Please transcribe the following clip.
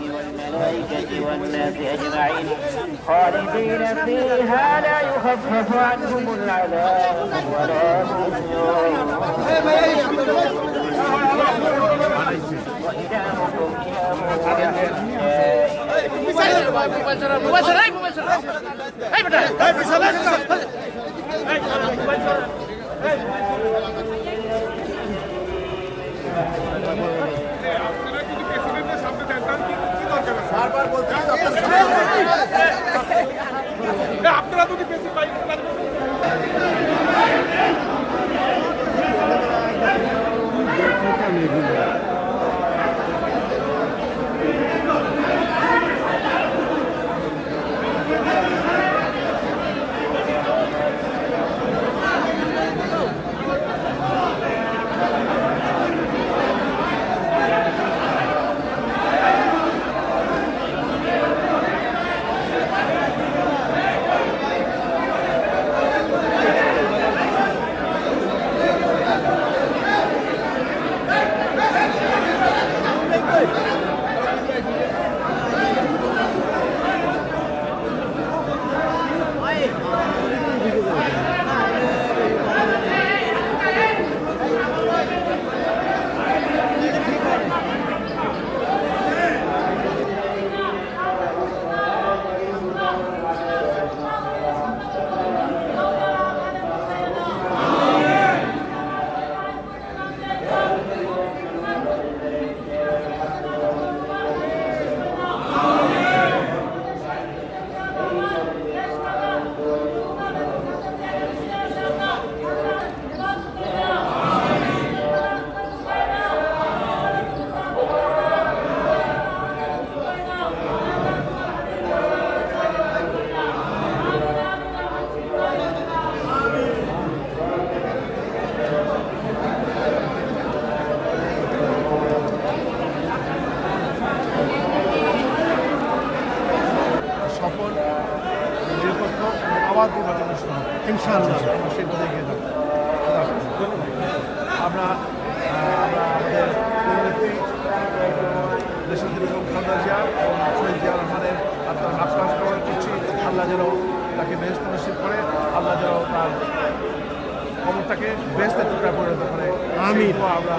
والملائكة والناس أجمعين خالدين فيها لا يخفف عنهم العذاب ولا هم وإلهكم إله واحد আপনারা আবার অনুষ্ঠান ইনশাআল্লাহ আমরা সেই পথে এগিয়ে আমরা আমরা আমাদের নেত্রী দেশের বেগম খালেদা জিয়া এবং শহীদ জিয়া রহমানের আত্মার আশ্বাস গ্রহণ করছি আল্লাহ যেন তাকে বেহেস্ত নসিব করে আল্লাহ যেন তার কবরটাকে বেহেস্তের টুকরা পরিণত করে আমি আমরা